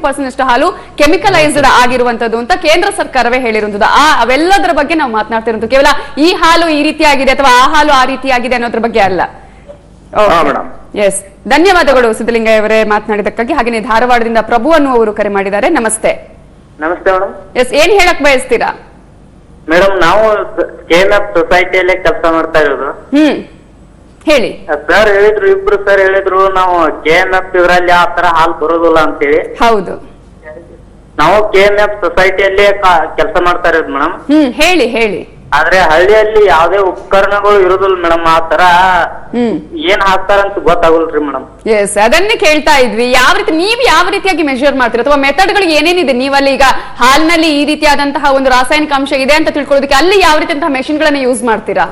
Percent ಅಷ್ಟು ಹಾಲು chemicalised ಆಗಿರುವಂತದ್ದು ಅಂತ ಕೇಂದ್ರ ಸರ್ಕಾರವೇ ಹೇಳಿರುವಂತದ್ದು. ಆ ಅವೆಲ್ಲದರ ಬಗ್ಗೆ ನಾವು ಮಾತನಾಡ್ತಿರೋದು ಕೇವಲ ಈ ಹಾಲು ಈ ರೀತಿಯಾಗಿದೆ ಅಥವಾ ಆ ಹಾಲು ಆ ರೀತಿಯಾಗಿದೆ ಅನ್ನೋದ್ರ ಬಗ್ಗೆ ಅಲ್ಲ. ಎಸ್ ಧನ್ಯವಾದಗಳು ಸಿದ್ದಲಿಂಗಯ್ಯ ಅವರೇ ಮಾತನಾಡಿದಕ್ಕಾಗಿ ಹಾಗೆ ಧಾರವಾಡದಿಂದ ಪ್ರಭು ಅನ್ನುವರು ಕರೆ ಮಾಡಿದ್ದಾರೆ. ನಮಸ್ತೆ. ನಮಸ್ತೆ ಮೇಡಮ್ ಎಸ್ ಏನ್ ಹೇಳಕ್ ಬಯಸ್ತೀರಾ? ಮೇಡಮ್ ನಾವು ಸೊಸೈಟಿಯಲ್ಲೇ ಕೆಲಸ ಮಾಡ್ತಾ ಇರೋದು. ಹ್ಮ್. ಹೇಳಿ. ಸರ್ ಹೇಳಿದ್ರು ಇಬ್ರು ಸರ್ ಹೇಳಿದ್ರು ನಾವು ಕೆ ಎಂ ಎಫ್ ಇದರಲ್ಲಿ ಆ ತರ ಹಾಲ್ ಬರೋದಿಲ್ಲ ಅಂತೇಳಿ. ಹೌದು. ನಾವು ಕೆ ಎಂ ಎಫ್ ಸೊಸೈಟಿಯಲ್ಲೇ ಕೆಲಸ ಮಾಡ್ತಾ ಇರೋದು ಮೇಡಮ್ ಹ್ಮ್ ಹೇಳಿ ಹೇಳಿ. ಆದ್ರೆ ಹಳ್ಳಿಯಲ್ಲಿ ಯಾವ್ದೇ ಉಪಕರಣಗಳು ಇರೋದಿಲ್ಲ ಮೇಡಮ್ ಆ ತರ ಹ್ಮ್. ಏನ್ ಹಾಕ್ತಾರಂತ ಗೊತ್ತಾಗಲ್ರಿ ಮೇಡಮ್ ಎಸ್ ಅದನ್ನೇ ಕೇಳ್ತಾ ಇದ್ವಿ. ಯಾವ ರೀತಿ ನೀವ್ ಯಾವ ರೀತಿಯಾಗಿ ಮೆಷರ್ ಮಾಡ್ತೀರಾ? ಅಥವಾ ಮೆಥಡ್ಗಳು ಏನೇನಿದೆ? ನೀವಲ್ಲಿ ಈಗ ಹಾಲ್ನಲ್ಲಿ ಈ ರೀತಿಯಾದಂತಹ ಒಂದು ರಾಸಾಯನಿಕ ಅಂಶ ಇದೆ ಅಂತ ತಿಳ್ಕೊಳ್ಳೋದಕ್ಕೆ ಅಲ್ಲಿ ಯಾವ ರೀತಿಯಂತಹ ಮೆಷಿನ್ ಗಳನ್ನ ಯೂಸ್ ಮಾಡ್ತೀರಾ?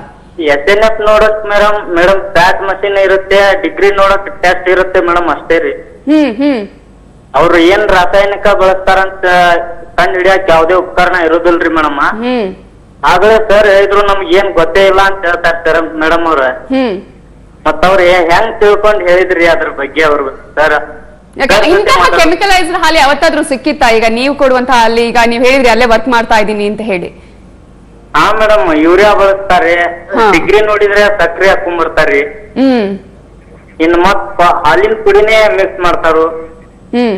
ಎಸ್ ಎನ್ ಎಫ್ ನೋಡಕ್ ಮೇಡಮ್ ಮೇಡಮ್ ಪ್ಯಾಕ್ ಮಷಿನ್ ಇರುತ್ತೆ ಡಿಗ್ರಿ ನೋಡಕ್ ಟೆಸ್ಟ್ ಇರುತ್ತೆ ಮೇಡಮ್ ಅಷ್ಟೇ ರೀ. ಹ್ಮ್ ಹ್ಮ್. ಅವ್ರು ಏನ್ ರಾಸಾಯನಿಕ ಬಳಸ್ತಾರಂತ ಕಂಡು ಹಿಡಿಯಕ್ ಯಾವ್ದೇ ಉಪಕರಣ ಇರೋದಿಲ್ರಿ ಮೇಡಮ್. ಹ್ಮ್. ಆಗಲೇ ಸರ್ ಹೇಳಿದ್ರು ನಮ್ಗೆ ಏನ್ ಗೊತ್ತೇ ಇಲ್ಲ ಅಂತ ಹೇಳ್ತಾ ಇರ್ತಾರ ಮೇಡಮ್ ಅವ್ರ. ಹ್ಮ್. ಮತ್ತ ಅವ್ರ ಹೆಂಗ್ ತಿಳ್ಕೊಂಡ್ ಹೇಳಿದ್ರಿ ಅದ್ರ ಬಗ್ಗೆ ಅವ್ರು ಸರ್ ಯಾಕಂದ್ರೆ ಇಂತಹ ಕೆಮಿಕಲೈಸ್ಡ್ ಹಾಲು ಯಾವತ್ತಾದ್ರೂ ಸಿಕ್ಕಿತ್ತಾ? ಈಗ ನೀವು ಕೊಡುವಂತಹ ಅಲ್ಲಿ ಈಗ ನೀವು ಹೇಳಿದ್ರಿ ಅಲ್ಲೇ ವರ್ಕ್ ಮಾಡ್ತಾ ಇದ್ದೀನಿ ಅಂತ ಹೇಳಿ. ಹಾ ಮೇಡಮ್ ಯೂರಿಯಾ ಬಳಸ್ತಾರೆ ಹಾ. ಡಿಗ್ರಿ ನೋಡಿದ್ರೆ ಸಕ್ರಿ ಹಾಕೊಂಡ್ಬರ್ತಾರಿ ಹ್ಮ್. ಇನ್ ಮತ್ ಹಾಲಿನ ಪುಡಿನೇ ಮಿಕ್ಸ್ ಮಾಡ್ತಾರು. ಹ್ಮ್.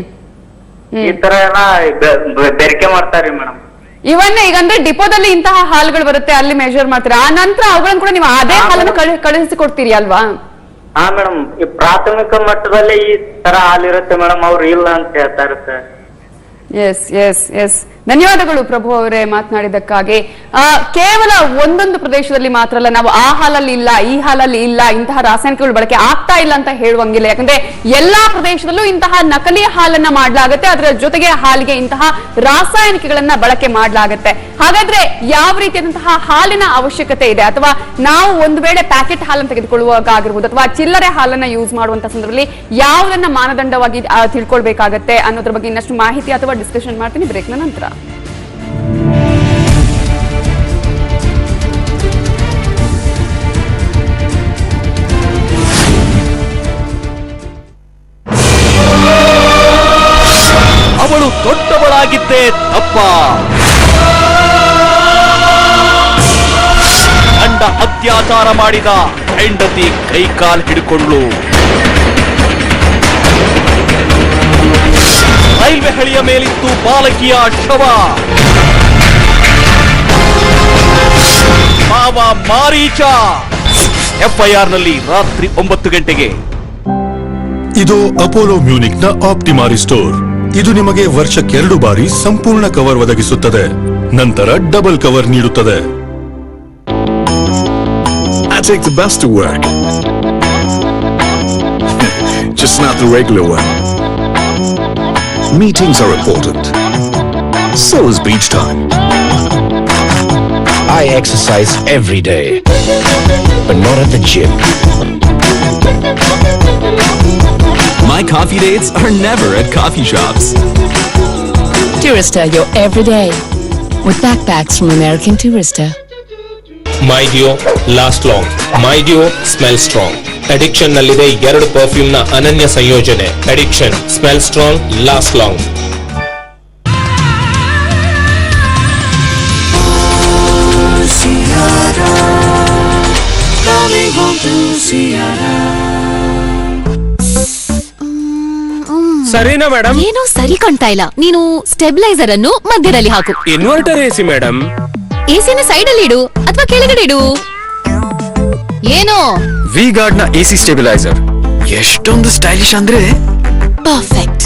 ಈ ತರ ಎಲ್ಲ ಬೆ- ಬೆ- ಬೆರಕೆ ಮಾಡ್ತಾರ್ರಿ ಮೇಡಮ್. ಇವನ್ನ ಈಗ ಅಂದ್ರೆ ಡಿಪೋದಲ್ಲಿ ಇಂತಹ ಹಾಲ್ಗಳು ಬರುತ್ತೆ ಅಲ್ಲಿ ಮೆಜರ್ ಮಾಡ್ತೀರಾ? ಆ ನಂತರ ಅವುಗಳನ್ನು ಕೂಡ ನೀವು ಅದೇ ಹಾ, ಹಾಲನ್ನು ಕೊಡ್ತೀರಿ ಅಲ್ವಾ? ಹಾ ಮೇಡಮ್. ಈ ಪ್ರಾಥಮಿಕ ಮಟ್ಟದಲ್ಲಿ ಈ ತರ ಹಾಲಿರುತ್ತೆ ಮೇಡಮ್ ಅವ್ರು ಇಲ್ಲ ಅಂತ ಹೇಳ್ತಾರೆ ಸರ್ ಎಸ್ ಎಸ್ ಎಸ್ ಧನ್ಯವಾದಗಳು ಪ್ರಭು ಅವರೇ ಮಾತನಾಡಿದ್ದಕ್ಕಾಗಿ. ಕೇವಲ ಒಂದೊಂದು ಪ್ರದೇಶದಲ್ಲಿ ಮಾತ್ರ ಅಲ್ಲ, ನಾವು ಆ ಹಾಲಲ್ಲಿ ಇಲ್ಲ, ಈ ಹಾಲಲ್ಲಿ ಇಲ್ಲ, ಇಂತಹ ರಾಸಾಯನಿಕಗಳು ಬಳಕೆ ಆಗ್ತಾ ಇಲ್ಲ ಅಂತ ಹೇಳುವಂಗಿಲ್ಲ. ಯಾಕಂದ್ರೆ ಎಲ್ಲಾ ಪ್ರದೇಶದಲ್ಲೂ ಇಂತಹ ನಕಲಿ ಹಾಲನ್ನ ಮಾಡಲಾಗುತ್ತೆ, ಅದರ ಜೊತೆಗೆ ಹಾಲಿಗೆ ಇಂತಹ ರಾಸಾಯನಿಕಗಳನ್ನ ಬಳಕೆ ಮಾಡಲಾಗುತ್ತೆ. ಹಾಗಾದ್ರೆ ಯಾವ ರೀತಿಯಾದಂತಹ ಹಾಲಿನ ಅವಶ್ಯಕತೆ ಇದೆ? ಅಥವಾ ನಾವು ಒಂದು ವೇಳೆ ಪ್ಯಾಕೆಟ್ ಹಾಲನ್ನು ತೆಗೆದುಕೊಳ್ಳುವಾಗ ಆಗಿರ್ಬೋದು, ಅಥವಾ ಚಿಲ್ಲರೆ ಹಾಲನ್ನ ಯೂಸ್ ಮಾಡುವಂತ ಸಂದರ್ಭದಲ್ಲಿ ಯಾವುದನ್ನ ಮಾನದಂಡವಾಗಿ ತಿಳ್ಕೊಳ್ಬೇಕಾಗತ್ತೆ ಅನ್ನೋದ್ರ ಬಗ್ಗೆ ಇನ್ನಷ್ಟು ಮಾಹಿತಿ ಅಥವಾ ಡಿಸ್ಕಷನ್ ಮಾಡ್ತೀನಿ ಬ್ರೇಕ್ನ ನಂತರ. ಅವಳು ದೊಡ್ಡವಳಾಗಿದ್ದೆ ತಪ್ಪ. ಗಂಡ ಅತ್ಯಾಚಾರ ಮಾಡಿದ ಹೆಂಡತಿ ಕೈಕಾಲ್ ಹಿಡ್ಕೊಂಡ್ಳು ರೈಲ್ವೆ ಹಳಿಯ ಮೇಲಿತ್ತು ಬಾಲಕಿಯ ಶವ. ಮಾವ ಮಾರೀಚ. ಎಫ್ಐಆರ್ನಲ್ಲಿ ರಾತ್ರಿ ಒಂಬತ್ತು ಗಂಟೆಗೆ. ಇದು ಅಪೋಲೋ ಮ್ಯೂನಿಕ್ನ ಆಪ್ಟಿಮಾರಿ ಸ್ಟೋರ್. ಇದು ನಿಮಗೆ ವರ್ಷಕ್ಕೆರಡು ಬಾರಿ ಸಂಪೂರ್ಣ ಕವರ್ ಒದಗಿಸುತ್ತದೆ ನಂತರ ಡಬಲ್ ಕವರ್ ನೀಡುತ್ತದೆ I take the bus to work. Just not the regular one. Meetings are important. So is beach time. I exercise every day, but not at the gym. My coffee dates are never at coffee shops. Tourister your everyday with backpacks from American Tourister. My deo last long my deo smell strong addiction ನಲ್ಲಿದೆ ಎರಡು perfume ನ ಅನನ್ಯ ಸಂಯೋಜನೆ addiction smell strong last long ಸರಿನಾ madam ಏನೋ ಸರಿ ಕಾಣ್ತಾ ಇಲ್ಲ. ನೀನು ಸ್ಟೆಬಿಲೈಸರ್ ಅನ್ನು ಮಧ್ಯದಲ್ಲಿ ಹಾಕು. ಇನ್ವರ್ಟರ್ ಎಸಿ ಮೇಡಮ್ ಎಸಿನ ಸೈಡ್ ಅಲ್ಲಿ ಇಡು ಅಥವಾ ಕೆಳಗಡೆ ಇಡು. ಏನೋ? ವಿ ಗಾರ್ಡ್ನ ಎಸಿ ಸ್ಟೆಬಿಲೈಸರ್ ಎಷ್ಟೊಂದು ಸ್ಟೈಲಿಶ್ ಅಂದ್ರೆ perfect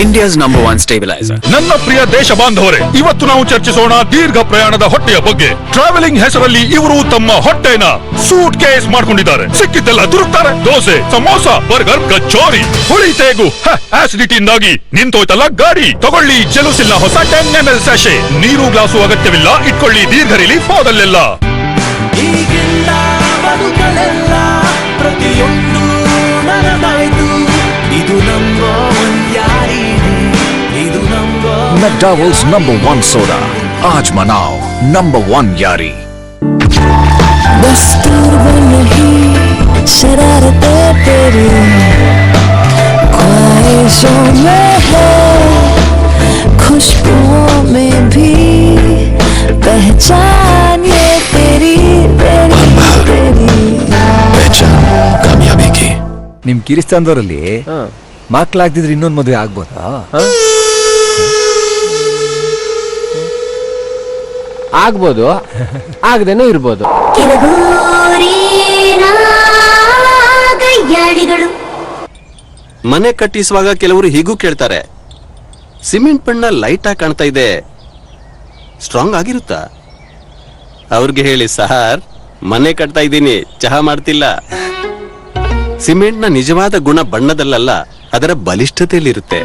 India's number one stabiliser ನನ್ನ ಪ್ರಿಯ ದೇಶ ಬಾಂಧವರೇ ಇವತ್ತು ನಾವು ಚರ್ಚಿಸೋಣ ದೀರ್ಘ ಪ್ರಯಾಣದ ಹೊಟ್ಟೆಯ ಬಗ್ಗೆ. ಟ್ರಾವೆಲಿಂಗ್ ಹೆಸರಲ್ಲಿ ಇವರು ತಮ್ಮ ಹೊಟ್ಟೆನ ಸೂಟ್ ಕೇಸ್ ಮಾಡ್ಕೊಂಡಿದ್ದಾರೆ. ಸಿಕ್ಕಿದ್ದೆಲ್ಲ ದುರುಕ್ತಾರೆ ದೋಸೆ ಸಮೋಸ ಬರ್ಗರ್ ಕಚೋರಿ. ಹುಳಿ ತೇಗು ಆಸಿಡಿಟಿಯಿಂದಾಗಿ ನಿಂತೋಯ್ತಲ್ಲ ಗಾಡಿ. ತಗೊಳ್ಳಿ ಜಲುಸಿಲ್ಲ ಹೊಸ ಟೆನ್ ಎಂ ಎಲ್ ಸ್ಯಾಶೆ ನೀರು ಗ್ಲಾಸು ಅಗತ್ಯವಿಲ್ಲ ಇಟ್ಕೊಳ್ಳಿ ದೀರ್ಘ ರಿಲೀಫ್ ಹೋದಲ್ಲೆಲ್ಲ McDowell's number one soda. Aaj manao number one yari. दस्तूर बन ही शरारतें तेरी ख्वाहिश ख्वाहिशों में है खुशबुओं में भी पहचान ये तेरी तेरी तेरी पहचान कामयाबी की ನಿಮ್ ಕಿರಿಸ್ತಾನದವರಲ್ಲಿ ಮಕ್ಳಾಗ್ದಿದ್ರೆ ಇನ್ನೊಂದ್ ಮದುವೆ ಆಗ್ಬೋದಾ ಆಗ್ಬೋದು. ಆಗದೇನೂ ಇರ್ಬೋದು. ಮನೆ ಕಟ್ಟಿಸುವಾಗ ಕೆಲವರು ಹೀಗೂ ಕೇಳ್ತಾರೆ. ಸಿಮೆಂಟ್ ಬಣ್ಣ ಲೈಟ್ ಆಗಿ ಕಾಣ್ತಾ ಇದೆ. ಸ್ಟ್ರಾಂಗ್ ಆಗಿರುತ್ತಾ? ಅವ್ರಿಗೆ ಹೇಳಿ, ಸಾರ್, ಮನೆ ಕಟ್ತಾ ಇದ್ದೀನಿ. ಚಹಾ ಮಾಡ್ತಿಲ್ಲ. ಸಿಮೆಂಟ್ನ ನಿಜವಾದ ಗುಣ ಬಣ್ಣದಲ್ಲಲ್ಲ, ಅದರ ಬಲಿಷ್ಠತೆಯಲ್ಲಿರುತ್ತೆ.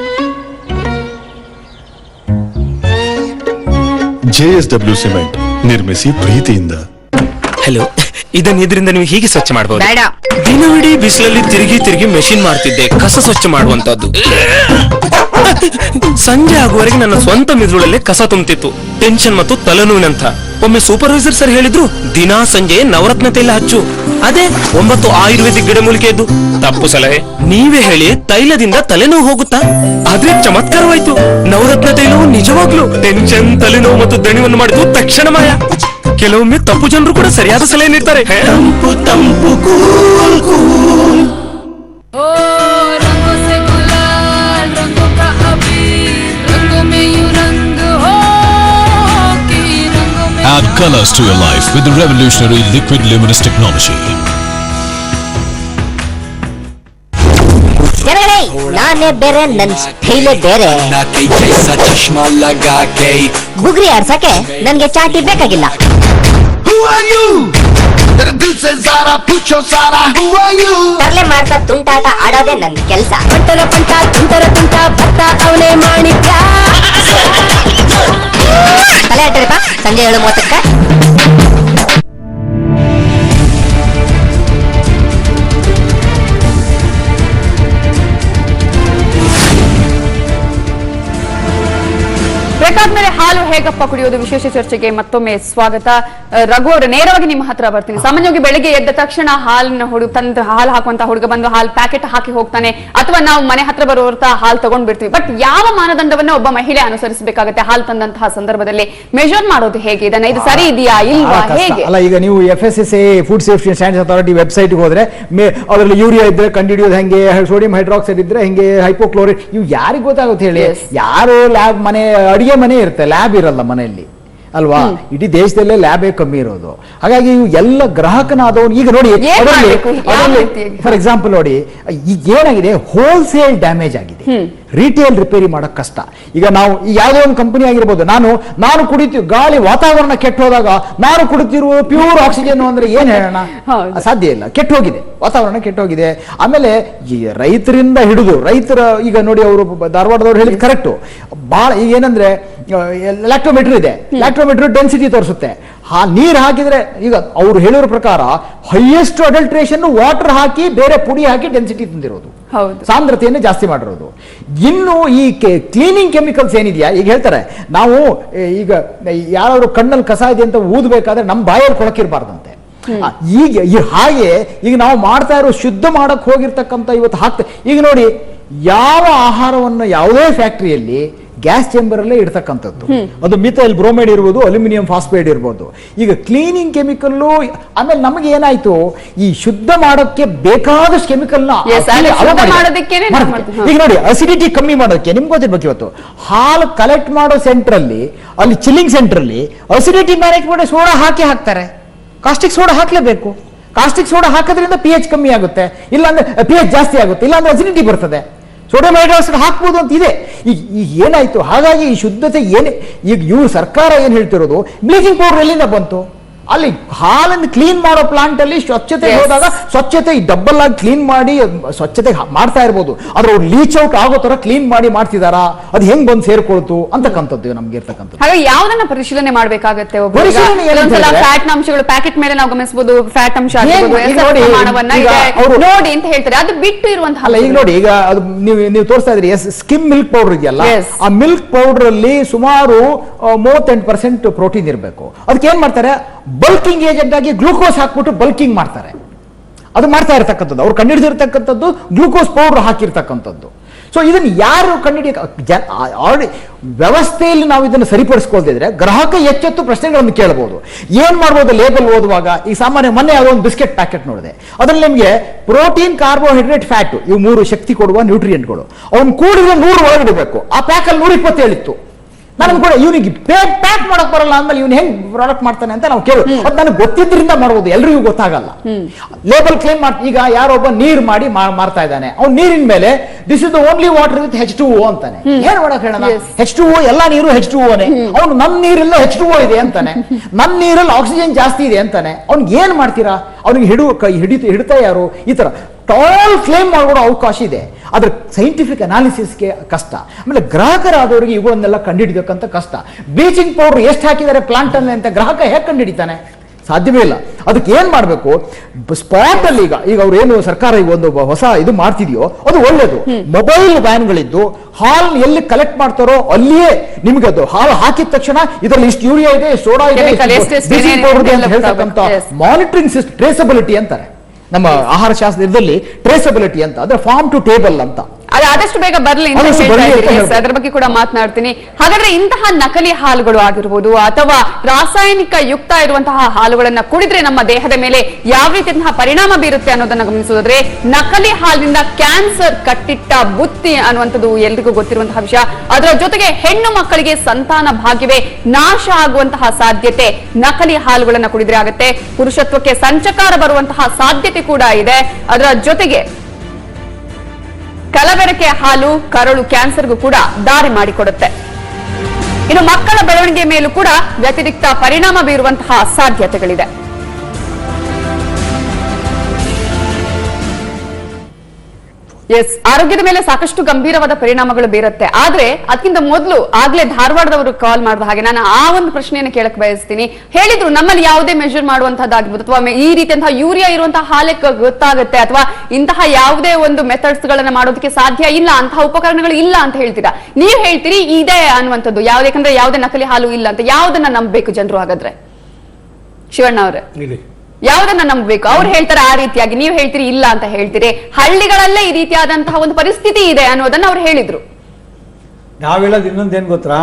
ಜೆಎಸ್ಡಬ್ಲ್ಯೂ ಸಿಮೆಂಟ್ ನಿರ್ಮಿಸಿ ಪ್ರೀತಿಯಿಂದ. ಹಲೋ ಇದನ್ನ ಇದರಿಂದ ನೀವು ಹೀಗೆ ಸ್ವಚ್ಛ ಮಾಡಬಹುದು ಬೇಡ. ದಿನವಿಡೀ ಬಿಸಿಲಲ್ಲಿ ತಿರುಗಿ ತಿರುಗಿ ಮೆಷಿನ್ ಮಾಡ್ತಿದ್ದೆ ಕಸ ಸ್ವಚ್ಛ ಮಾಡುವಂತದ್ದು ಸಂಜೆ ಆಗುವವರೆಗೆ ನನ್ನ ಸ್ವಂತ ಮಿದುಳಲ್ಲೇ ಕಸ ತುಂಬುತ್ತಿತ್ತು ಟೆನ್ಷನ್ ಮತ್ತು ತಲೆನೋವಿನಂತ ಒಮ್ಮೆ ಸೂಪರ್ವೈಸರ್ ಸರ್ ಹೇಳಿದ್ರು ದಿನಾ ಸಂಜೆ ನವರತ್ನ ತೈಲ ಹಚ್ಚು. ಅದೇ ಒಂಬತ್ತು ಆಯುರ್ವೇದಿಕ್ ಗಿಡಮೂಲಿಕೆಯದ್ದು ತಪ್ಪು ಸಲಹೆ. ನೀವೇ ಹೇಳಿ ತೈಲದಿಂದ ತಲೆನೋವು ಹೋಗುತ್ತಾ? ಆದ್ರೆ ಚಮತ್ಕಾರವಾಯ್ತು. ನವರತ್ನ ತೈಲವು ನಿಜವಾಗ್ಲು ಟೆನ್ಷನ್ ತಲೆನೋವು ಮತ್ತು ದಣಿವನ್ನು ಮಾಡಿದ್ದು ತಕ್ಷಣ ಮಾಯ. ಕೆಲವೊಮ್ಮೆ ತಪ್ಪು ಜನರು ಕೂಡ ಸರಿಯಾದ ಸಲಹೆ ನೀಡ್ತಾರೆ. ತಂಪು ತಂಪು ಕೂಲ್ ಕೂಲ್. रंगों colors to your life with the revolutionary liquid luminous technology. ನಾನೇ ಬೇರೆ ನನ್ ಸ್ಟೈಲೇ ಬೇರೆ. ಬುಗ್ರಿ ಆಡ್ಸಕ್ಕೆ ನನ್ಗೆ ಚಾಟಿ ಬೇಕಾಗಿಲ್ಲ. ತರಲೆ ಮಾಡ್ತಾ ತುಂಟಾಟ ಆಡೋದೇ ನನ್ ಕೆಲ್ಸ. ಪಂಟರ ಪಂಟ ತುಂಟರ ತುಂಟ ಭತ್ತ ಅವನೇ ಮಾಣಿಕ್ಯ. ತಲೆ ಅಡ್ಡರಪ್ಪ ಸಂಜೆ ಏಳು ಮೂವತ್ತಕ್ಕೆ. ಹೇಗಪ್ಪ ಕುಡಿಯೋದು ವಿಶೇಷ ಚರ್ಚೆಗೆ ಮತ್ತೊಮ್ಮೆ ಸ್ವಾಗತ. ರಘು ಅವರು ನೇರವಾಗಿ ನಿಮ್ಮ ಹತ್ರ ಬರ್ತೀನಿ. ಸಾಮಾನ್ಯವಾಗಿ ಬೆಳಿಗ್ಗೆ ಎದ್ದ ತಕ್ಷಣ ಹಾಲಿನ ಹುಡುಗ ತಂದು ಹಾಲು ಹಾಕುವಂತ ಹುಡುಗ ಬಂದು ಹಾಲು ಪ್ಯಾಕೆಟ್ ಹಾಕಿ ಹೋಗ್ತಾನೆ. ಅಥವಾ ನಾವು ಮನೆ ಹತ್ರ ಬರುವಂತ ಹಾಲು ತಗೊಂಡ್ ಬಿಡ್ತೀವಿ ಬಟ್ ಯಾವ ಮಾನದಂಡವನ್ನ ಒಬ್ಬ ಮಹಿಳೆ ಅನುಸರಿಸಬೇಕಾಗುತ್ತೆ ಹಾಲು ತಂದಂತಹ ಸಂದರ್ಭದಲ್ಲಿ? ಮೆಜರ್ ಮಾಡೋದು ಹೇಗೆ? ಇದನ್ನ ಇದು ಸರಿ ಇದೆಯಾ ಇಲ್ವಾ? ಹೇಗೆ? ಅಲ್ಲ ಈಗ ನೀವು F S S A food safety standard authority website ಹೋದ್ರೆ ಅದರಲ್ಲಿ ಯೂರಿಯಾ ಇದ್ರೆ ಕಂಡಿಡಿಯೋದು ಹೆಂಗೆ ಸೋಡಿಯಂ ಹೈಡ್ರಾಕ್ಸೈಡ್ ಇದ್ರೆ ಹೆಂಗೆ ಹೈಪೋಕ್ಲೋರೈಡ್ ಇವು ಯಾರಿಗೆ ಗೊತ್ತಾಗುತ್ತೆ ಹೇಳಿ? ಯಾರು ಲ್ಯಾಬ್ ಮನೆ ಅಡಿಗೆ ಮನೆ ಇರುತ್ತೆ ಲ್ಯಾಬ್ ಇರಲ್ಲ ಮನೆಯಲ್ಲಿ. ಅಲ್ವಾ? ಇಡೀ ದೇಶದಲ್ಲೇ ಲ್ಯಾಬೇ ಕಮ್ಮಿ ಇರೋದು. ಹಾಗಾಗಿ ಇವು ಎಲ್ಲ ಗ್ರಾಹಕನಾದವನು ಈಗ ನೋಡಿ? ಫಾರ್ ಎಕ್ಸಾಂಪಲ್ ನೋಡಿ ಈಗ ಏನಾಗಿದೆ? ಹೋಲ್ಸೇಲ್ ಡ್ಯಾಮೇಜ್ ಆಗಿದೆ. ರಿಟೇಲ್ ರಿಪೇರಿ ಮಾಡೋಕ್ ಕಷ್ಟ. ಈಗ ನಾವು ಈ ಯಾವುದೋ ಒಂದು ಕಂಪನಿ ಆಗಿರ್ಬೋದು ನಾನು ನಾನು ಕುಡಿತೀವಿ ಗಾಳಿ ವಾತಾವರಣ ಕೆಟ್ಟ ಹೋದಾಗ ನಾನು ಕುಡಿತಿರುವ ಪ್ಯೂರ್ ಆಕ್ಸಿಜನ್ ಅಂದ್ರೆ ಏನು ಹೇಳೋಣ? ಸಾಧ್ಯ ಇಲ್ಲ. ಕೆಟ್ಟ ಹೋಗಿದೆ. ವಾತಾವರಣ ಕೆಟ್ಟ ಹೋಗಿದೆ. ಆಮೇಲೆ ಈ ರೈತರಿಂದ ಹಿಡಿದು ರೈತರ ಈಗ ನೋಡಿ ಅವರು ಧಾರವಾಡದವ್ರು ಹೇಳಿದ್ ಕರೆಕ್ಟು ಭಾಳ ಈಗ ಏನಂದ್ರೆ ಎಲೆಕ್ಟ್ರೋಮೀಟರ್ ಇದೆ. ಎಲೆಕ್ಟ್ರೋಮೀಟರ್ ಡೆನ್ಸಿಟಿ ತೋರಿಸುತ್ತೆ. ಆ ನೀರು ಹಾಕಿದ್ರೆ ಈಗ ಅವ್ರು ಹೇಳಿರೋ ಪ್ರಕಾರ ಹೈಯೆಸ್ಟ್ ಅಡಲ್ಟ್ರೇಷನ್ ವಾಟರ್ ಹಾಕಿ ಬೇರೆ ಪುಡಿ ಹಾಕಿ ಡೆನ್ಸಿಟಿ ತಂದಿರೋದು. ಸಾಂದ್ರತೆಯನ್ನು ಜಾಸ್ತಿ ಮಾಡಿರೋದು. ಇನ್ನು ಈ ಕ್ಲೀನಿಂಗ್ ಕೆಮಿಕಲ್ಸ್ ಏನಿದೆಯಾ? ಈಗ ಹೇಳ್ತಾರೆ ನಾವು ಈಗ ಯಾರಾದ್ರು ಕಣ್ಣಲ್ಲಿ ಕಸ ಇದೆ ಅಂತ ಊದಬೇಕಾದ್ರೆ ನಮ್ಮ ಬಾಯಲ್ಲಿ ಕೊಳಕಿರಬಾರ್ದಂತೆ. ಈಗ ಈ ಹಾಗೆ ಈಗ ನಾವು ಮಾಡ್ತಾ ಇರೋ ಶುದ್ಧ ಮಾಡಕ್ ಹೋಗಿರ್ತಕ್ಕಂಥ ಇವತ್ತು ಹಾಕ್ತಾ ಈಗ ನೋಡಿ ಯಾವ ಆಹಾರವನ್ನು ಯಾವುದೇ ಫ್ಯಾಕ್ಟರಿಯಲ್ಲಿ ಗ್ಯಾಸ್ ಚೇಂಬರ್ ಅಲ್ಲೇ ಇಡ್ತಕ್ಕಂಥದ್ದು. ಅದು ಮಿಥೈಲ್ ಬ್ರೋಮೈಡ್ ಇರ್ಬೋದು ಅಲ್ಯೂಮಿನಿಯಂ ಫಾಸ್ಫೈಡ್ ಇರ್ಬೋದು. ಈಗ ಕ್ಲೀನಿಂಗ್ ಕೆಮಿಕಲ್ಲು ಆಮೇಲೆ ನಮಗೆ ಏನಾಯ್ತು? ಈ ಶುದ್ಧ ಮಾಡೋಕ್ಕೆ ಬೇಕಾದಷ್ಟು ಕೆಮಿಕಲ್ನ. ಈಗ ನೋಡಿ ಅಸಿಡಿಟಿ ಕಮ್ಮಿ ಮಾಡೋಕ್ಕೆ ನಿಮ್ಗೆ ಗೊತ್ತಿರ್ಬೇಕು ಇವತ್ತು. ಹಾಲು ಕಲೆಕ್ಟ್ ಮಾಡೋ ಸೆಂಟರ್ ಅಲ್ಲಿ ಅಲ್ಲಿ ಚಿಲ್ಲಿಂಗ್ ಸೆಂಟರ್ ಅಲ್ಲಿ ಅಸಿಡಿಟಿ ಮ್ಯಾನೇಜ್ ಮಾಡಿ ಸೋಡಾ ಹಾಕಿ ಹಾಕ್ತಾರೆ. ಕಾಸ್ಟಿಕ್ ಸೋಡಾ ಹಾಕ್ಲೇಬೇಕು. ಕಾಸ್ಟಿಕ್ ಸೋಡಾ ಹಾಕೋದ್ರಿಂದ ಪಿ ಎಚ್ ಕಮ್ಮಿ ಆಗುತ್ತೆ. ಇಲ್ಲಾಂದ್ರೆ ಪಿ ಎಚ್ ಜಾಸ್ತಿ ಆಗುತ್ತೆ. ಇಲ್ಲಾಂದ್ರೆ ಅಸಿಡಿಟಿ ಬರ್ತದೆ. ಸೋಡಿಯಂ ಹೈಡ್ರಾಕ್ಸೈಡ್ ಹಾಕ್ಬೋದು ಅಂತ ಇದೆ. ಈಗ ಈಗ ಏನಾಯಿತು? ಹಾಗಾಗಿ ಈ ಶುದ್ಧತೆ ಏನೇ ಈಗ ಇವ್ರು ಸರ್ಕಾರ ಏನು ಹೇಳ್ತಿರೋದು? ಬ್ಲೀಚಿಂಗ್ ಪೌಡರ್ ಎಲ್ಲಿಂದ ಬಂತು? ಅಲ್ಲಿ ಹಾಲನ್ನು ಕ್ಲೀನ್ ಮಾಡೋ ಪ್ಲಾಂಟ್ ಅಲ್ಲಿ ಸ್ವಚ್ಛತೆ. ಹೋದಾಗ ಸ್ವಚ್ಛತೆ ಡಬ್ಬಲ್ ಆಗಿ ಕ್ಲೀನ್ ಮಾಡಿ ಸ್ವಚ್ಛತೆ ಮಾಡ್ತಾ ಇರ್ಬೋದು. ಆದ್ರೆ ಅವ್ರು ಲೀಚ್ ಔಟ್ ಆಗೋ ತರ ಕ್ಲೀನ್ ಮಾಡಿ ಮಾಡ್ತಿದಾರಾ? ಅದು ಹೆಂಗ್ ಬಂದು ಸೇರ್ಕೊಳ್ತು ಅಂತಕ್ಕಂಥದ್ದು ನಮ್ಗೆ ಇರ್ತಕ್ಕಂಥದ್ದು. ಹಾಗೆ ಯಾವ್ದನ್ನ ಪರಿಶೀಲನೆ ಮಾಡ್ಬೇಕಾಗತ್ತೆ ಫ್ಯಾಟ್ ಅಂಶಗಳು ಪ್ಯಾಕೆಟ್ ಮೇಲೆ ನಾವು ಗಮನಿಸಬಹುದು ಫ್ಯಾಟ್ ಅಂಶ ನೋಡಿ, ಅಂತ ಹೇಳ್ತಾರೆ. ಅದು ಬಿಟ್ಟು ಇರುವಂತಹ ಅಲ್ಲ ಈಗ ನೋಡಿ ಈಗ ಅದು ನೀವು ನೀವು ತೋರಿಸ್ತಾ ಇದ್ರಿ ಎಸ್ ಸ್ಕಿಮ್ ಮಿಲ್ಕ್ ಪೌಡರ್ ಇದೆಯಲ್ಲ. ಆ ಮಿಲ್ಕ್ ಪೌಡರ್ ಅಲ್ಲಿ ಸುಮಾರು ಮೂವತ್ತೆಂಟು ಪರ್ಸೆಂಟ್ ಪ್ರೋಟೀನ್ ಇರಬೇಕು. ಅದಕ್ಕೆ ಏನ್ ಮಾಡ್ತಾರೆ? ಬಲ್ಕಿಂಗ್ ಏಜೆಂಟ್ ಆಗಿ ಗ್ಲೂಕೋಸ್ ಹಾಕ್ಬಿಟ್ಟು ಬಲ್ಕಿಂಗ್ ಮಾಡ್ತಾರೆ. ಅದು ಮಾಡ್ತಾ ಇರ್ತಕ್ಕಂಥದ್ದು. ಅವ್ರು ಕಂಡಿಡಿದಿರ್ತಕ್ಕಂಥದ್ದು ಗ್ಲೂಕೋಸ್ ಪೌಡರ್ ಹಾಕಿರ್ತಕ್ಕಂಥದ್ದು. ಸೊ ಇದನ್ನು ಯಾರು ಆಲ್ರೆಡಿ ವ್ಯವಸ್ಥೆಯಲ್ಲಿ ನಾವು ಇದನ್ನು ಸರಿಪಡಿಸ್ಕೊಳ್ತಿದ್ರೆ ಗ್ರಾಹಕ ಎಚ್ಚೆತ್ತು ಪ್ರಶ್ನೆಗಳನ್ನು ಕೇಳಬಹುದು ಏನು ಮಾಡ್ಬೋದು ಲೇಬಲ್ ಓದುವಾಗ? ಈ ಸಾಮಾನ್ಯ ಮೊನ್ನೆ ಯಾವುದೋ ಒಂದು ಬಿಸ್ಕೆಟ್ ಪ್ಯಾಕೆಟ್ ನೋಡಿದೆ. ಅದರಲ್ಲಿ ನಿಮಗೆ ಪ್ರೋಟೀನ್ ಕಾರ್ಬೋಹೈಡ್ರೇಟ್ ಫ್ಯಾಟ್ ಇವು ಮೂರು ಶಕ್ತಿ ಕೊಡುವ ನ್ಯೂಟ್ರಿಯೆಂಟ್ಗಳು ಅವ್ನು ಕೂಡಿದ್ರೆ ನೂರು ಒಳಗಿಡಬೇಕು. ಆ ಪ್ಯಾಕಲ್ಲಿ ನೂರ ಇಪ್ಪತ್ತೇಳಿತ್ತು ನನಗೆ ಕೂಡ ಇವನಿಗೆ ಪ್ಯಾಕ್ ಪ್ಯಾಕ್ ಮಾಡಕ್ ಬರಲ್ಲ ಅಂದ್ಮೇಲೆ ಇವನು ಹೆಂಗ್ ಪ್ರಾಡಕ್ಟ್ ಮಾಡ್ತಾನೆ ಅಂತ ನಾವು ಕೇಳು ಅದು ನನಗೆ ಗೊತ್ತಿದ್ರಿಂದ ಮಾಡ್ಬೋದು ಎಲ್ರಿಗೂ ಗೊತ್ತಾಗಲ್ಲ. ಲೇಬಲ್ ಕ್ಲೇಮ್ ಮಾಡ್ ಈಗ ಯಾರೊಬ್ಬ ನೀರ್ ಮಾಡಿ ಮಾರ್ತಾ ಇದ್ದಾನೆ ಅವ್ನು ನೀರಿನ ಮೇಲೆ this is the only water with H two O ಅಂತಾನೆ. ಏನ್ ಮಾಡಕ್ ಹೇಳೋಣ? ಹೆಚ್ ಟು ಓ ಎಲ್ಲಾ ನೀರು ಹೆಚ್ ಟು ಓನೆ ಅವ್ನು ನನ್ ನೀರೆಲ್ಲ ಹೆಚ್ ಟು ಓ ಇದೆ ಅಂತಾನೆ. ನನ್ ನೀರಲ್ಲಿ ಆಕ್ಸಿಜನ್ ಜಾಸ್ತಿ ಇದೆ ಅಂತಾನೆ. ಅವ್ನಿಗೆ ಏನ್ ಮಾಡ್ತೀರಾ? ಅವ್ನಿಗೆ ಹಿಡುವ ಕೈ ಹಿಡಿತ ಹಿಡ್ತಾ ಯಾರು? ಈ ತರ ಟಾಲ್ ಕ್ಲೇಮ್ ಮಾಡ್ಕೊಡೋ ಅವಕಾಶ ಇದೆ. ಅದ್ರ ಸೈಂಟಿಫಿಕ್ ಅನಾಲಿಸಿಸ್ಗೆ ಕಷ್ಟ. ಆಮೇಲೆ ಗ್ರಾಹಕರಾದವರಿಗೆ ಇವುಗಳನ್ನೆಲ್ಲ ಕಂಡುಹಿಡಿಬೇಕಂತ ಕಷ್ಟ. ಬ್ಲೀಚಿಂಗ್ ಪೌಡರ್ ಎಷ್ಟು ಹಾಕಿದ್ದಾರೆ ಪ್ಲಾಂಟ್ ಅಲ್ಲಿ ಅಂತ ಗ್ರಾಹಕ ಹೇಗೆ ಕಂಡುಹಿಡಿತಾನೆ? ಸಾಧ್ಯವೇ ಇಲ್ಲ. ಅದಕ್ಕೆ ಏನು ಮಾಡಬೇಕು? ಸ್ಪಾಟಲ್ಲಿ ಈಗ ಈಗ ಅವ್ರು ಏನು ಸರ್ಕಾರ ಈಗ ಒಂದು ಹೊಸ ಇದು ಮಾಡ್ತಿದೆಯೋ ಅದು ಒಳ್ಳೇದು. ಮೊಬೈಲ್ ವ್ಯಾನ್ಗಳಿದ್ದು ಹಾಲ್ ಎಲ್ಲಿ ಕಲೆಕ್ಟ್ ಮಾಡ್ತಾರೋ ಅಲ್ಲಿಯೇ ನಿಮಗೆ ಅದು ಹಾಲು ಹಾಕಿದ ತಕ್ಷಣ ಇದರಲ್ಲಿ ಇಷ್ಟು ಯೂರಿಯಾ ಇದೆ ಸೋಡಾ ಇದೆ. ಮಾನಿಟರಿಂಗ್ ಸಿಸ್ಟಮ್ ಟ್ರೇಸಬಿಲಿಟಿ ಅಂತಾರೆ. ನಮ್ಮ ಆಹಾರ ಶಾಸ್ತ್ರದಲ್ಲಿ ಟ್ರೇಸಬಿಲಿಟಿ ಅಂತ ಅಂದ್ರೆ ಫಾರ್ಮ್ ಟು ಟೇಬಲ್ ಅಂತ. ಅದು ಆದಷ್ಟು ಬೇಗ ಬರ್ಲಿ. ಅದ್ರ ಬಗ್ಗೆ ಕೂಡ ಮಾತನಾಡ್ತೀನಿ. ಹಾಗಾದ್ರೆ ಇಂತಹ ನಕಲಿ ಹಾಲುಗಳು ಆಗಿರ್ಬೋದು ಅಥವಾ ರಾಸಾಯನಿಕ ಯುಕ್ತ ಇರುವಂತಹ ಹಾಲುಗಳನ್ನ ಕುಡಿದ್ರೆ ನಮ್ಮ ದೇಹದ ಮೇಲೆ ಯಾವ ರೀತಿಯಂತಹ ಪರಿಣಾಮ ಬೀರುತ್ತೆ ಅನ್ನೋದನ್ನ ಗಮನಿಸೋದಾದ್ರೆ ನಕಲಿ ಹಾಲಿನಿಂದ ಕ್ಯಾನ್ಸರ್ ಕಟ್ಟಿಟ್ಟ ಬುತ್ತಿ ಅನ್ನುವಂಥದ್ದು ಎಲ್ರಿಗೂ ಗೊತ್ತಿರುವಂತಹ ವಿಷಯ. ಅದರ ಜೊತೆಗೆ ಹೆಣ್ಣು ಮಕ್ಕಳಿಗೆ ಸಂತಾನ ಭಾಗ್ಯವೇ ನಾಶ ಆಗುವಂತಹ ಸಾಧ್ಯತೆ ನಕಲಿ ಹಾಲುಗಳನ್ನ ಕುಡಿದ್ರೆ ಆಗುತ್ತೆ. ಪುರುಷತ್ವಕ್ಕೆ ಸಂಚಕಾರ ಬರುವಂತಹ ಸಾಧ್ಯತೆ ಕೂಡ ಇದೆ. ಅದರ ಜೊತೆಗೆ ಕಲಬೆರಕೆ ಹಾಲು, ಕರಳು ಕ್ಯಾನ್ಸರ್ಗೂ ಕೂಡ ದಾರಿ ಮಾಡಿಕೊಡುತ್ತೆ. ಇನ್ನು ಮಕ್ಕಳ ಬೆಳವಣಿಗೆ ಮೇಲೂ ಕೂಡ ವ್ಯತಿರಿಕ್ತ ಪರಿಣಾಮ ಬೀರುವಂತಹ ಸಾಧ್ಯತೆಗಳಿದೆ. ಎಸ್ ಆರೋಗ್ಯದ ಮೇಲೆ ಸಾಕಷ್ಟು ಗಂಭೀರವಾದ ಪರಿಣಾಮಗಳು ಬೀರುತ್ತೆ. ಆದ್ರೆ ಅದಕ್ಕಿಂತ ಮೊದಲು ಆಗ್ಲೇ ಧಾರವಾಡದವರು ಕಾಲ್ ಮಾಡಿದ ಹಾಗೆ ನಾನು ಆ ಒಂದು ಪ್ರಶ್ನೆಯನ್ನು ಕೇಳಕ್ ಬಯಸ್ತೀನಿ. ಹೇಳಿದ್ರು, ನಮ್ಮಲ್ಲಿ ಯಾವುದೇ ಮೆಷರ್ ಮಾಡುವಂತಹದ್ದಾಗಿರ್ಬೋದು ಅಥವಾ ಈ ರೀತಿಯಂತಹ ಯೂರಿಯಾ ಇರುವಂತಹ ಹಾಲೆ ಕ- ಗೊತ್ತಾಗುತ್ತೆ, ಅಥವಾ ಇಂತಹ ಯಾವುದೇ ಒಂದು ಮೆಥಡ್ಸ್ ಗಳನ್ನ ಮಾಡೋದಕ್ಕೆ ಸಾಧ್ಯ ಇಲ್ಲ, ಅಂತಹ ಉಪಕರಣಗಳು ಇಲ್ಲ ಅಂತ ಹೇಳ್ತೀರಾ? ನೀವು ಹೇಳ್ತೀರಿ, ಇದೆ ಅನ್ನುವಂಥದ್ದು. ಯಾವ್ದು ಯಾಕಂದ್ರೆ ಯಾವುದೇ ನಕಲಿ ಹಾಲು ಇಲ್ಲ ಅಂತ. ಯಾವ್ದನ್ನ ನಂಬಬೇಕು ಜನರು ಹಾಗಾದ್ರೆ? ಶಿವಣ್ಣ ಅವರೇ. ಯಾವ್ದನ್ನ ನಂಬಬೇಕು? ಅವ್ರು ಹೇಳ್ತಾರೆ ಆ ರೀತಿಯಾಗಿ, ನೀವು ಹೇಳ್ತೀರಿ ಇಲ್ಲ ಅಂತ ಹೇಳ್ತೀರಿ. ಹಳ್ಳಿಗಳಲ್ಲೇ ಈ ರೀತಿಯಾದಂತಹ ಒಂದು ಪರಿಸ್ಥಿತಿ ಇದೆ ಅನ್ನೋದನ್ನ ಅವ್ರು ಹೇಳಿದ್ರು. ನಾವ್ ಹೇಳೋದು ಇನ್ನೊಂದೇನ್ ಗೊತ್ತಾ?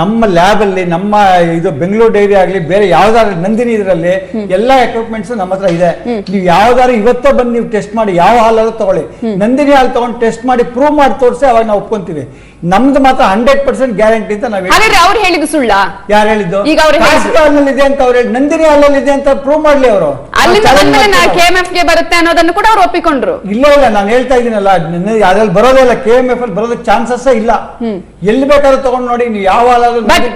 ನಮ್ಮ ಲ್ಯಾಬ್ ಅಲ್ಲಿ ನಮ್ಮ ಇದು ಬೆಂಗಳೂರು ಡೈರಿ ಆಗ್ಲಿ ಬೇರೆ ಯಾವ್ದಾದ್ರು ನಂದಿನಿ ಇದರಲ್ಲಿ ಎಲ್ಲಾ ಎಕ್ವಿಪ್ಮೆಂಟ್ಸ್ ನಮ್ಮ ಹತ್ರ ಇದೆ. ನೀವು ಯಾವ್ದಾದ್ರು ಇವತ್ತೇ ಬಂದು ನೀವು ಟೆಸ್ಟ್ ಮಾಡಿ ಯಾವ ಹಾಲಾದ್ರೂ ತಗೊಳ್ಳಿ. ನಂದಿನಿ ಹಾಲು ತಗೊಂಡು ಟೆಸ್ಟ್ ಮಾಡಿ ಪ್ರೂವ್ ಮಾಡಿ ತೋರಿಸಿ ಅವಾಗ ನಾವು ಒಪ್ಕೊಂತೀವಿ. ನಮ್ದು ಮಾತ್ರ ಹಂಡ್ರೆಡ್ ಪರ್ಸೆಂಟ್ ಗ್ಯಾರಂಟಿ ಅಂತ ನಾವು ಹಾಗಾದ್ರೆ ಅವ್ರು ಹೇಳಿದ್ದು ಸುಳ್ಳ? ಯಾರು ಹೇಳಿದ್ದು? ಈಗ ಅವ್ರು ಹೇಳಿದ್ರು. ಹಾಲ್ನಲ್ಲಿ ಇದೆ ಅಂತ ಅವ್ರು ಹೇಳಿ ನಂದಿನಿ ಹಾಲಲ್ಲಿ ಇದೆ ಅಂತ ಪ್ರೂವ್ ಮಾಡ್ಲಿ ಅವರು. ಅಲ್ಲಿಂದ ಬಂದ್ಮೇಲೆ ಕೆ ಎಂ ಎಫ್ಗೆ ಬರುತ್ತೆ ಅನ್ನೋದನ್ನು ಕೂಡ ಅವ್ರು ಒಪ್ಪಿಕೊಂಡ್ರು. ಇಲ್ಲ ಇಲ್ಲ ನಾನು ಹೇಳ್ತಾ ಇದ್ದೀನಲ್ಲ ಅದ್ರಲ್ಲಿ ಬರೋದೇ ಇಲ್ಲ ಕೆ ಎಂ ಎಫ್ ಅಲ್ಲಿ ಬರೋದಕ್ಕೆ ಚಾನ್ಸಸ್ ಇಲ್ಲ. ಎಲ್ಲಿ ಬೇಕಾದ್ರೂ ತಗೊಂಡು ನೋಡಿ ನೀವು ಯಾವ ಹಾಲಾದ್ರೂ ಬಟ್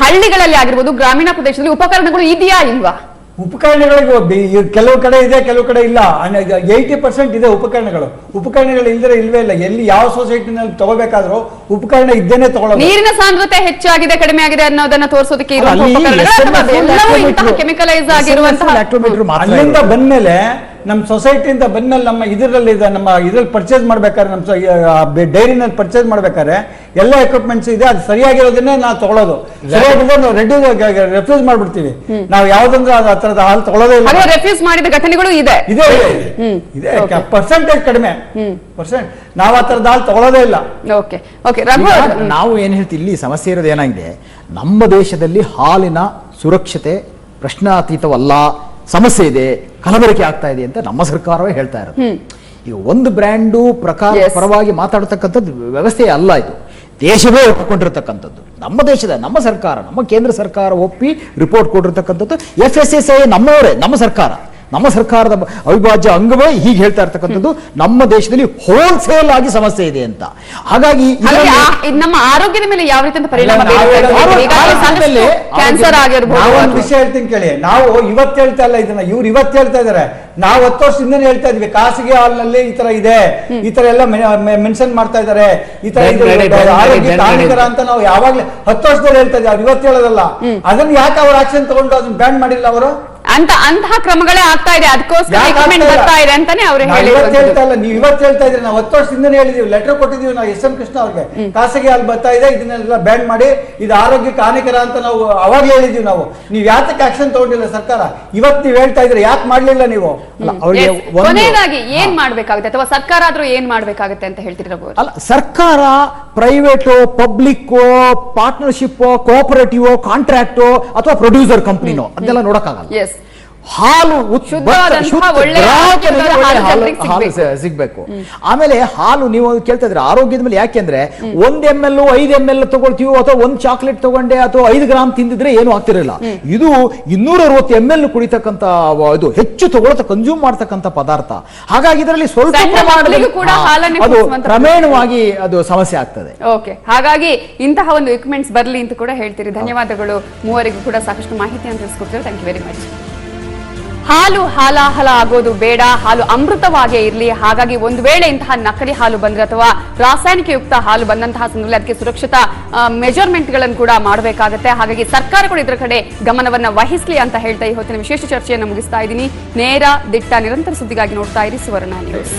ಹಳ್ಳಿಗಳಲ್ಲಿ ಆಗಿರ್ಬೋದು ಗ್ರಾಮೀಣ ಪ್ರದೇಶದಲ್ಲಿ ಉಪಕರಣಗಳು ಇದೆಯಾ ಇಲ್ವಾ? ಉಪಕರಣಗಳಿಗೆ ಕೆಲವು ಕಡೆ ಇದೆ ಕೆಲವು ಕಡೆ ಇಲ್ಲ. ಏಯ್ಟಿ ಪರ್ಸೆಂಟ್ ಇದೆ ಉಪಕರಣಗಳು. ಉಪಕರಣಗಳು ಇಲ್ದ್ರೆ ಇಲ್ವೇ ಇಲ್ಲ. ಎಲ್ಲಿ ಯಾವ ಸೊಸೈಟಿನಲ್ಲಿ ತಗೋಬೇಕಾದ್ರೂ ಉಪಕರಣ ಇದ್ದೇನೆ ತಗೊಳ್ಳೋ ನೀರಿನ ಸಾಂದ್ರತೆ ಹೆಚ್ಚಾಗಿದೆ ಕಡಿಮೆ ಆಗಿದೆ ಅನ್ನೋದನ್ನ ತೋರಿಸೋದಕ್ಕೆ ಕೆಮಿಕಲೈಸ್ ಆಗಿರುವಂತಹ ಅಲ್ಲಿಂದ ಬಂದ್ಮೇಲೆ ನಮ್ಮ ಸೊಸೈಟಿಯಿಂದ ಬಂದ್ಮೇಲೆ ನಮ್ಮ ಇದರಲ್ಲಿ ಇದೆ ನಮ್ಮ ಇದ್ರಲ್ಲಿ ಪರ್ಚೇಸ್ ಮಾಡ್ಬೇಕಾದ್ರೆ ನಮ್ಮ ಡೈರಿನಲ್ಲಿ ಪರ್ಚೇಸ್ ಮಾಡ್ಬೇಕಾದ್ರೆ ಎಲ್ಲ ಎಕ್ವಿಪ್ಮೆಂಟ್ಸ್ ಇದೆ ಅದು ಸರಿಯಾಗಿರೋದನ್ನೇ ನಾವು ತಗೊಳ್ಳೋದು ಸರಿಯಾಗಿದ್ರೆ ನಾವು ರೆಡಿ ರೆಫ್ಯೂಸ್ ಮಾಡ್ಬಿಡ್ತೀವಿ. ನಾವು ಯಾವ್ದಂದ್ರೆ ಅದು ಆ ಥರದ ಹಾಲು ತಗೊಳ್ಳೋದೇ ಇಲ್ಲ. ರೆಫ್ಯೂಸ್ ಮಾಡಿದ ಘಟನೆಗಳು ಇದೆ. ಇದೆ ಇದೆ. ಪರ್ಸೆಂಟೇಜ್ ಕಡಿಮೆ. ಪರ್ಸೆಂಟ್ ನಾವು ಆ ಥರದ ಹಾಲು ತಗೊಳ್ಳೋದೇ ಇಲ್ಲ. ಓಕೆ ಓಕೆ ರಘು ನಾವು ಏನ್ ಹೇಳ್ತೀವಿ ಇಲ್ಲಿ ಸಮಸ್ಯೆ ಇರೋದು ಏನಾಗಿದೆ ನಮ್ಮ ದೇಶದಲ್ಲಿ ಹಾಲಿನ ಸುರಕ್ಷತೆ ಪ್ರಶ್ನಾತೀತವಲ್ಲ. ಸಮಸ್ಯೆ ಇದೆ ಕಲಬೆರಕೆ ಆಗ್ತಾ ಇದೆ ಅಂತ ನಮ್ಮ ಸರ್ಕಾರವೇ ಹೇಳ್ತಾ ಇರೋದು. ಈಗ ಒಂದು ಬ್ರ್ಯಾಂಡು ಪ್ರಕಾರ ಪರವಾಗಿ ಮಾತಾಡತಕ್ಕಂಥದ್ದು ವ್ಯವಸ್ಥೆ ಅಲ್ಲ ಇದು. ದೇಶವೇ ಒಪ್ಪಿಕೊಂಡಿರ್ತಕ್ಕಂಥದ್ದು ನಮ್ಮ ದೇಶದ ನಮ್ಮ ಸರ್ಕಾರ ನಮ್ಮ ಕೇಂದ್ರ ಸರ್ಕಾರ ಒಪ್ಪಿ ರಿಪೋರ್ಟ್ ಕೊಟ್ಟಿರತಕ್ಕಂಥದ್ದು ಎಫ್ ಎಸ್ ಎಸ್ ಐ ನಮ್ಮವರೇ ನಮ್ಮ ಸರ್ಕಾರ. ನಮ್ಮ ಸರ್ಕಾರದ ಅವಿಭಾಜ್ಯ ಅಂಗವೇ ಹೀಗೆ ಹೇಳ್ತಾ ಇರ್ತಕ್ಕಂಥದ್ದು. ನಮ್ಮ ದೇಶದಲ್ಲಿ ಹೋಲ್ಸೇಲ್ ಆಗಿ ಸಮಸ್ಯೆ ಇದೆ ಅಂತ. ಹಾಗಾಗಿ ನಮ್ಮ ಆರೋಗ್ಯದ ಮೇಲೆ ಯಾವ ರೀತಿ ಪರಿಣಾಮ ಕ್ಯಾನ್ಸರ್ ಆಗಿರ್ಬೋದು. ವಿಷಯ ಹೇಳ್ತೀನಿ ಕೇಳಿ. ನಾವು ಇವತ್ತು ಹೇಳ್ತಾ ಇಲ್ಲ ಇದನ್ನ. ಇವ್ರು ಇವತ್ತು ಹೇಳ್ತಾ ಇದಾರೆ ನಾವು ಹತ್ತು ವರ್ಷದಿಂದನೇ ಹೇಳ್ತಾ ಇದ್ವಿ. ಖಾಸಗಿ ಹಾಲ್ನಲ್ಲಿ ಈ ತರ ಇದೆ. ಈ ತರ ಎಲ್ಲ ಮೆನ್ಷನ್ ಮಾಡ್ತಾ ಇದಾರೆ ಈ ತರ ಆರೋಗ್ಯ ಕಾರ್ಮಿಕರ ಅಂತ ನಾವು ಯಾವಾಗ್ಲೇ ಹತ್ತು ವರ್ಷದಲ್ಲಿ ಹೇಳ್ತಾ ಇದ್ವಿ ಅವ್ರು ಇವತ್ತು ಹೇಳೋದಲ್ಲ. ಅದನ್ನ ಯಾಕೆ ಅವ್ರ ಆಕ್ಷನ್ ತಗೊಂಡು ಅದನ್ನ ಬ್ಯಾನ್ ಮಾಡಿಲ್ಲ ಅವರು? ಅಂತ ಅಂತಹ ಕ್ರಮಗಳೇ ಆಗ್ತಾ ಇದೆ. ಅದಕ್ಕೋಸ್ಕರ ರಿಕಮೆಂಡ್? ಬರ್ತಾ ಇದೆ ಅಂತಾನೆ ಅವ್ರು ನಾವ್ ಇವತ್ತು ಹೇಳ್ತಾ ಇಲ್ಲ. ನೀವು ಇವತ್ತು ಹೇಳ್ತಾ ಇದ್ರಿ ನಾವು ಹತ್ತು ವರ್ಷದಿಂದ ಹೇಳಿದೀವಿ. ಲೆಟರ್ ಕೊಟ್ಟಿದೀವಿ ನಾವು ಎಸ್ ಎಂ ಕೃಷ್ಣ ಅವ್ರಿಗೆ. ಖಾಸಗಿ ಅಲ್ಲಿ ಬರ್ತಾ ಇದೆ. ಇದನ್ನೆಲ್ಲ ಬ್ಯಾನ್ ಮಾಡಿ ಇದು ಆರೋಗ್ಯಕ್ಕೆ ಹಾನಿಕರ ಅಂತ ನಾವು ಅವಾಗ್ಲೇ ಹೇಳಿದೀವಿ ನಾವು. ನೀವು ಯಾತಕ್ಕೆ ಆಕ್ಷನ್ ತಗೊಂಡಿಲ್ಲ ಸರ್ಕಾರ? ಇವತ್ತು ನೀವು ಹೇಳ್ತಾ ಇದ್ರೆ ಯಾಕೆ ಮಾಡ್ಲಿಲ್ಲ ನೀವು. ಕೊನೆಯದಾಗಿ ಏನ್ ಮಾಡ್ಬೇಕಾಗುತ್ತೆ? ಅಥವಾ ಸರ್ಕಾರ ಆದ್ರೂ ಏನ್ ಮಾಡ್ಬೇಕಾಗುತ್ತೆ ಅಂತ ಹೇಳ್ತಿದ್ರ ಅಲ್ಲ ಸರ್ಕಾರ private public partnership cooperative contract ಅಥವಾ ಪ್ರೊಡ್ಯೂಸರ್ ಕಂಪ್ನಿನೋ ಅದೆಲ್ಲ ನೋಡಕ್ಕಾಗಲ್ಲ. ಎಸ್ ಹಾಲು ಸಿಗ್ಬೇಕು. ಆಮೇಲೆ ಹಾಲು ನೀವು ಕೇಳ್ತಾ ಇದ್ರೆ ಆರೋಗ್ಯದ ಮೇಲೆ ಯಾಕೆಂದ್ರೆ ಒಂದ್ ಎಂ ಎಲ್ ಐದ್ ಎಂ ಎಲ್ ತಗೊಳ್ತೀವಿ ಅಥವಾ ಒಂದ್ ಚಾಕ್ಲೇಟ್ ತಗೊಂಡೆ ಅಥವಾ ಐದು ಗ್ರಾಮ್ ತಿಂದಿದ್ರೆ ಏನು ಆಗ್ತಿರಲಿಲ್ಲ ಇದು ಇನ್ನೂರ ಅರವತ್ತು ಎಂ ಎಲ್ ಕುಡಿತಕ್ಕಂತ ಇದು ಹೆಚ್ಚು ತಗೊಳ್ತ ಕನ್ಸ್ಯೂಮ್ ಮಾಡ್ತಕ್ಕಂತ ಪದಾರ್ಥ. ಹಾಗಾಗಿ ಇದರಲ್ಲಿ ಸ್ವಲ್ಪ ಅದು ಕ್ರಮೇಣವಾಗಿ ಅದು ಸಮಸ್ಯೆ ಆಗ್ತದೆ. ಓಕೆ. ಹಾಗಾಗಿ ಇಂತಹ ಒಂದು ಇಕ್ವಿಪ್ಮೆಂಟ್ಸ್ ಬರಲಿ ಅಂತ ಕೂಡ ಹೇಳ್ತೀರಿ. ಧನ್ಯವಾದಗಳು. ಮೂವರಿಗೂ ಕೂಡ ಸಾಕಷ್ಟು ಮಾಹಿತಿಯನ್ನು ತಿಳಿಸ್ಕೊಡ್ತೀವಿ ಥ್ಯಾಂಕ್ ಯು ವೆರಿ ಮಚ್ ಹಾಲು ಹಾಲಾಹಲ ಆಗೋದು ಬೇಡ, ಹಾಲು ಅಮೃತವಾಗೇ ಇರಲಿ. ಹಾಗಾಗಿ ಒಂದು ವೇಳೆ ಇಂತಹ ನಕಲಿ ಹಾಲು ಬಂದ್ರೆ ಅಥವಾ ರಾಸಾಯನಿಕಯುಕ್ತ ಹಾಲು ಬಂದಂತಹ ಸಂದರ್ಭದಲ್ಲಿ ಅದಕ್ಕೆ ಸುರಕ್ಷತಾ ಮೆಜರ್ಮೆಂಟ್ಗಳನ್ನು ಕೂಡ ಮಾಡಬೇಕಾಗುತ್ತೆ. ಹಾಗಾಗಿ ಸರ್ಕಾರ ಕೂಡ ಇದರ ಕಡೆ ಗಮನವನ್ನ ವಹಿಸಲಿ ಅಂತ ಹೇಳ್ತಾ ಈ ಹೊತ್ತಿನ ವಿಶೇಷ ಚರ್ಚೆಯನ್ನು ಮುಗಿಸ್ತಾ ಇದ್ದೀನಿ. ನೇರ ದಿಟ್ಟ ನಿರಂತರ ಸುದ್ದಿಗಾಗಿ ನೋಡ್ತಾ ಇರಿ ಸುವರ್ಣ ನ್ಯೂಸ್